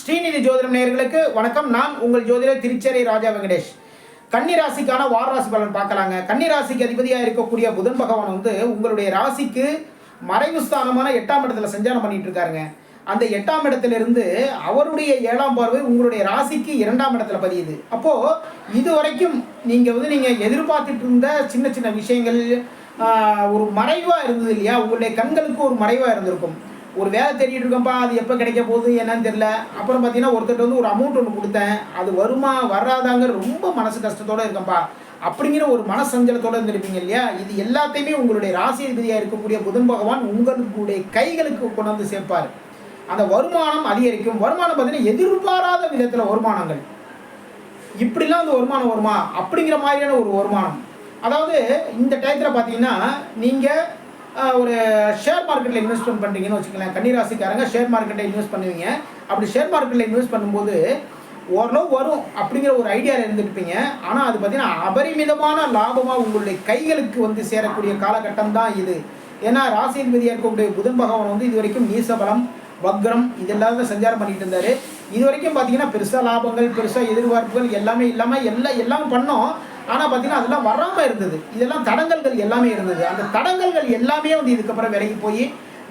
ஸ்ரீநிதி ஜோதிடம் நேயர்களுக்கு வணக்கம். நான் உங்கள் ஜோதிடர் திருச்சேரி ராஜா வெங்கடேஷ். கன்னி ராசிக்கான வார ராசி பலன் பார்க்கலாங்க. கன்னி ராசிக்கு அதிபதியாக இருக்கக்கூடிய புதன் பகவான் வந்து உங்களுடைய ராசிக்கு மறைவு ஸ்தானமான எட்டாம் இடத்துல சஞ்சாரம் பண்ணிட்டு இருக்காருங்க. அந்த எட்டாம் இடத்திலிருந்து அவருடைய ஏழாம் பார்வை உங்களுடைய ராசிக்கு இரண்டாம் இடத்துல பதியுது. அப்போது இது வரைக்கும் நீங்கள் வந்து நீங்கள் எதிர்பார்த்துட்டு இருந்த சின்ன சின்ன விஷயங்கள் ஒரு மறைவாக இருந்தது இல்லையா? உங்களுடைய கண்களுக்கு ஒரு மறைவாக இருந்திருக்கும். ஒரு வேலை தேடிட்டு இருக்கேன்ப்பா அது எப்போ கிடைக்க போகுது என்னன்னு தெரியல. அப்புறம் பார்த்தீங்கன்னா ஒருத்தர்கிட்ட வந்து ஒரு அமௌண்ட் ஒன்று கொடுத்தேன். அது வருமா வராதாங்கிற ரொம்ப மனசு கஷ்டத்தோடு இருக்கேன்ப்பா அப்படிங்கிற ஒரு மனசஞ்சலத்தோடு இருந்திருப்பீங்க இல்லையா? இது எல்லாத்தையுமே உங்களுடைய ராசி அதிபதியாக இருக்கக்கூடிய புதன் பகவான் உங்களுடைய கைகளுக்கு கொண்டு வந்து சேர்ப்பார். அந்த வருமானம் அதிகரிக்கும். வருமானம் பார்த்தீங்கன்னா எதிர்பாராத விதத்தில் வருமானங்கள். இப்படிலாம் அந்த வருமானம் வருமா? அப்படிங்கிற மாதிரியான ஒரு வருமானம். அதாவது இந்த டயத்தில் பார்த்தீங்கன்னா நீங்கள் ஒரு ஷேர் மார்க்கெட்டில் இன்வெஸ்ட்மெண்ட் பண்ணுறீங்கன்னு வச்சுக்கலாம் கன்னிராசிக்காரங்க ஷேர் மார்க்கெட்டில் இன்வெஸ்ட் பண்ணுவீங்க. அப்படி ஷேர் மார்க்கெட்டில் இன்வெஸ்ட் பண்ணும்போது ஓரளவு வரும் அப்படிங்கிற ஒரு ஐடியாவில் இருந்துருப்பீங்க. ஆனால் அது பார்த்தீங்கன்னா அபரிமிதமான லாபமாக உங்களுடைய கைகளுக்கு வந்து சேரக்கூடிய காலகட்டம் தான் இது. ஏன்னா ராசி இருக்கக்கூடிய புதன் பகவான் வந்து இது வரைக்கும் நீசபலம் வக்ரம் இதெல்லாம் தான் சஞ்சாரம் பண்ணிட்டு இருந்தார். இது வரைக்கும் பார்த்தீங்கன்னா பெருசாக லாபங்கள் பெருசாக எதிர்பார்ப்புகள் எல்லாமே இல்லாமல் எல்லாம் எல்லாம் பண்ணோம். ஆனால் பார்த்தீங்கன்னா அதெல்லாம் வராமல் இருந்தது. இதெல்லாம் தடங்கல்கள் எல்லாமே இருந்தது. அந்த தடங்கல்கள் எல்லாமே வந்து இதுக்கப்புறம் விலகி போய்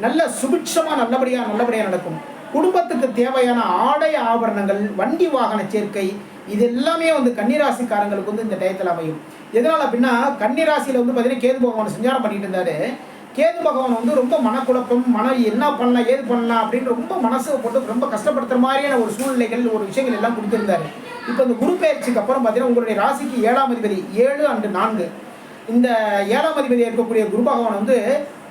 நல்ல சுபிட்சமாக நல்லபடியாக நல்லபடியாக நடக்கும். குடும்பத்துக்கு தேவையான ஆடை ஆபரணங்கள் வண்டி வாகன சேர்க்கை இது எல்லாமே வந்து கன்னிராசிக்காரங்களுக்கு வந்து இந்த டயத்தில் அமையும். எதனால் அப்படின்னா கன்னிராசியில் வந்து பார்த்தீங்கன்னா கேது பகவான் சஞ்சாரம் பண்ணிட்டு இருந்தாரு. கேது பகவான் வந்து ரொம்ப மனக்குழப்பம் மன என்ன பண்ணலாம் ஏது பண்ணலாம் அப்படின்னு ரொம்ப மனசு போட்டு ரொம்ப கஷ்டப்படுத்துற மாதிரியான ஒரு சூழ்நிலைகள் ஒரு விஷயங்கள் எல்லாம் கொடுத்துருந்தாரு. இப்போ இந்த குரு பயிற்சிக்கு அப்புறம் பார்த்தீங்கன்னா உங்களுடைய ராசிக்கு ஏழாம் அதிபதி ஏழு அண்டு நான்கு. இந்த ஏழாம் அதிபதி இருக்கக்கூடிய குரு பகவான் வந்து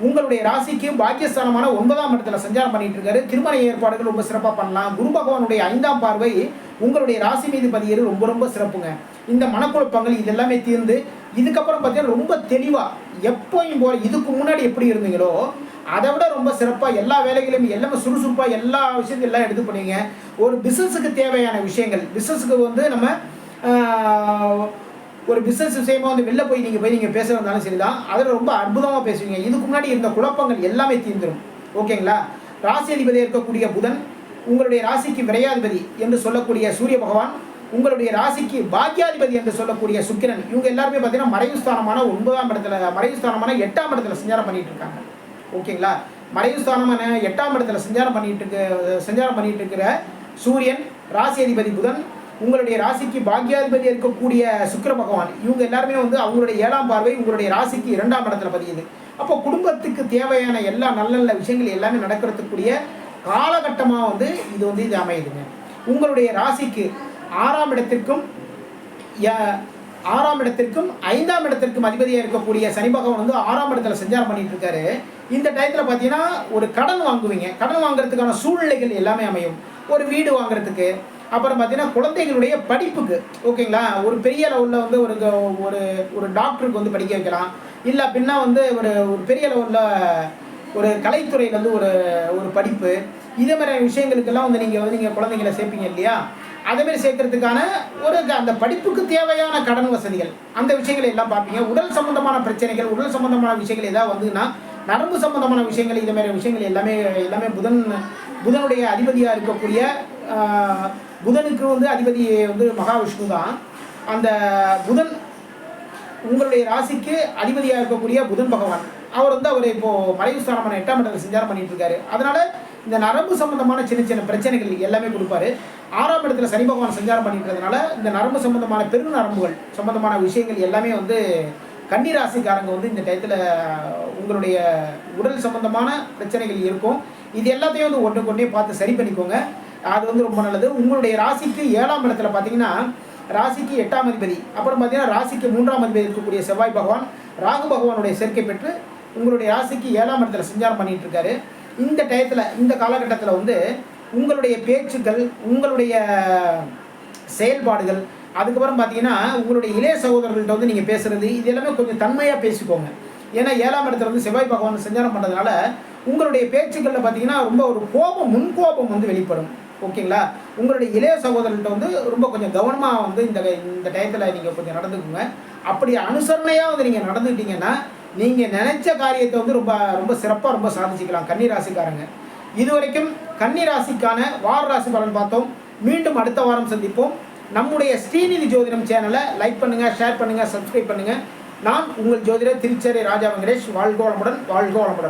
உங்களுடைய ராசிக்கு பாக்கியஸ்தானமான ஒன்பதாம் இடத்துல சஞ்சாரம் பண்ணிட்டு இருக்காரு. திருமண ஏற்பாடுகள் ரொம்ப சிறப்பாக பண்ணலாம். குரு பகவானுடைய ஐந்தாம் பார்வை உங்களுடைய ராசி மீது பதியது ரொம்ப ரொம்ப சிறப்புங்க. இந்த மனக்குழப்பங்கள் இதெல்லாமே தீர்ந்து இதுக்கப்புறம் பார்த்தீங்கன்னா ரொம்ப தெளிவாக எப்போயும் போல இதுக்கு முன்னாடி எப்படி இருந்தீங்களோ அதை விட ரொம்ப சிறப்பாக எல்லா வேலைகளையும் எல்லாமே சுறுசுறுப்பாக எல்லா விஷயத்தையும் எல்லாம் எடுத்து பண்ணுவீங்க ஒரு பிஸ்னஸுக்கு தேவையான விஷயங்கள். பிஸ்னஸுக்கு வந்து நம்ம ஒரு பிஸ்னஸ் விஷயமா வந்து வெளில போய் நீங்கள் போய் நீங்கள் பேசுகிறதாலும் சரி தான் அதில் ரொம்ப அற்புதமாக பேசுவீங்க. இதுக்கு முன்னாடி இருந்த குழப்பங்கள் எல்லாமே தீர்ந்துடும் ஓகேங்களா? ராசி அதிபதி இருக்கக்கூடிய புதன் உங்களுடைய ராசிக்கு விரையாதிபதி என்று சொல்லக்கூடிய சூரிய பகவான் உங்களுடைய ராசிக்கு பாக்யாதிபதி என்று சொல்லக்கூடிய சுக்கிரன் இவங்க எல்லாருமே பார்த்தீங்கன்னா மறைவுஸ்தானமான ஒன்பதாம் இடத்துல மறைவுஸ்தானமான எட்டாம் இடத்துல சஞ்சாரம் பண்ணிட்டு இருக்காங்க. ஓகேங்களா? மறைவுஸ்தானமான எட்டாம் இடத்துல சஞ்சாரம் பண்ணிட்டு இருக்க சஞ்சாரம் பண்ணிட்டு இருக்கிற சூரியன் ராசி அதிபதி புதன் உங்களுடைய ராசிக்கு பாக்யாதிபதி இருக்கக்கூடிய சுக்கிர பகவான் இவங்க எல்லாருமே வந்து அவங்களுடைய ஏழாம் பார்வை உங்களுடைய ராசிக்கு இரண்டாம் இடத்துல பதியுது. அப்போ குடும்பத்துக்கு தேவையான எல்லா நல்ல நல்ல விஷயங்கள் எல்லாமே நடக்கிறதுக்குரிய காலகட்டமாக வந்து இது வந்து இது அமையுதுங்க. உங்களுடைய ராசிக்கு ஆறாம் இடத்திற்கும் ஆறாம் இடத்திற்கும் ஐந்தாம் இடத்திற்கும் அதிபதியாக இருக்கக்கூடிய சனி பகவான் வந்து ஆறாம் இடத்துல சஞ்சாரம் பண்ணிட்டு இருக்காரு. இந்த டயத்தில் பார்த்தீங்கன்னா ஒரு கடன் வாங்குவீங்க. கடன் வாங்குறதுக்கான சூழ்நிலைகள் எல்லாமே அமையும். ஒரு வீடு வாங்குறதுக்கு அப்புறம் பார்த்தீங்கன்னா குழந்தைகளுடைய படிப்புக்கு ஓகேங்களா? ஒரு பெரிய லெவலில் வந்து ஒரு ஒரு ஒரு டாக்டருக்கு வந்து படிக்க வைக்கலாம். இல்லை அப்படின்னா வந்து ஒரு ஒரு பெரிய லெவலில் ஒரு கலைத்துறையில் வந்து ஒரு ஒரு படிப்பு. இதே மாதிரியான விஷயங்களுக்கெல்லாம் வந்து நீங்கள் வந்து நீங்கள் குழந்தைங்களை சேர்ப்பீங்க இல்லையா? அதேமாரி சேர்க்கறதுக்கான ஒரு க- அந்த படிப்புக்கு தேவையான கடன் வசதிகள். அந்த விஷயங்களை எல்லாம் பார்ப்பீங்க. உடல் சம்பந்தமான பிரச்சனைகள் உடல் சம்பந்தமான விஷயங்கள் ஏதாவது வந்துன்னா நரம்பு சம்பந்தமான விஷயங்கள் இது மாதிரி விஷயங்கள் எல்லாமே எல்லாமே புதன் புதனுடைய அதிபதியாக இருக்கக்கூடிய புதனுக்கு வந்து அதிபதி வந்து மகாவிஷ்ணு தான். அந்த புதன் உங்களுடைய ராசிக்கு அதிபதியாக இருக்கக்கூடிய புதன் பகவான். அவர் வந்து அவர் இப்போது மறைவு ஸ்தானமான எட்டாம் இடத்துல சஞ்சாரம் பண்ணிட்டு இருக்காரு. அதனால இந்த நரம்பு சம்பந்தமான சின்ன சின்ன பிரச்சனைகள் எல்லாமே கொடுப்பாரு. ஆறாம் இடத்துல சனி பகவான் சஞ்சாரம் பண்ணிக்கிறதுனால இந்த நரம்பு சம்பந்தமான பெரு நரம்புகள் சம்பந்தமான விஷயங்கள் எல்லாமே வந்து கன்னி ராசிக்காரங்க வந்து இந்த டயத்தில் உங்களுடைய உடல் சம்பந்தமான பிரச்சனைகள் இருக்கும். இது எல்லாத்தையும் வந்து ஒன்று கொண்டே பார்த்து சரி பண்ணிக்கோங்க. அது வந்து ரொம்ப நல்லது. உங்களுடைய ராசிக்கு ஏழாம் இடத்துல பார்த்தீங்கன்னா ராசிக்கு எட்டாம் அதிபதி அப்புறம் பார்த்தீங்கன்னா ராசிக்கு மூன்றாம் அதிபதி இருக்கக்கூடிய செவ்வாய் பகவான் ராகு பகவானுடைய சேர்க்கை பெற்று உங்களுடைய ராசிக்கு ஏழாம் இடத்துல சஞ்சாரம் பண்ணிட்டு இருக்காரு. இந்த டயத்தில் இந்த காலகட்டத்தில் வந்து உங்களுடைய பேச்சுக்கள் உங்களுடைய செயல்பாடுகள் அதுக்கப்புறம் பார்த்தீங்கன்னா உங்களுடைய இளைய சகோதரர்கள்ட்ட வந்து நீங்கள் பேசுகிறது இது எல்லாமே கொஞ்சம் தன்மையாக பேசிக்கோங்க. ஏன்னா ஏழாம் இடத்துல வந்து செவ்வாய் பகவான் சஞ்சாரம் பண்ணுறதுனால உங்களுடைய பேச்சுக்களில் பார்த்தீங்கன்னா ரொம்ப ஒரு கோபம் முன்கோபம் வந்து வெளிப்படும். ஓகேங்களா? உங்களுடைய இளைய சகோதரர்கிட்ட வந்து ரொம்ப கொஞ்சம் கவனமாக வந்து இந்த இந்த டயத்தில் நீங்கள் கொஞ்சம் நடந்துக்குங்க. அப்படி அனுசரணையாக வந்து நீங்கள் நடந்துக்கிட்டீங்கன்னா நீங்கள் நினைச்ச காரியத்தை வந்து ரொம்ப ரொம்ப சிறப்பாக ரொம்ப சாதிச்சுக்கலாம் கன்னி ராசிக்காரங்க இது வரைக்கும் கன்னி ராசிக்கான வார ராசி பலன் பார்த்தோம். மீண்டும் அடுத்த வாரம் சந்திப்போம். நம்முடைய ஸ்ரீநிதி ஜோதிடம் சேனலை லைக் பண்ணுங்கள் ஷேர் பண்ணுங்கள் சப்ஸ்கிரைப் பண்ணுங்கள் நான் உங்கள் ஜோதிடர் திருச்சேரி ராஜா வெங்கடேஷ். வாழ்கோளமுடன் வாழ்கோளமுடன்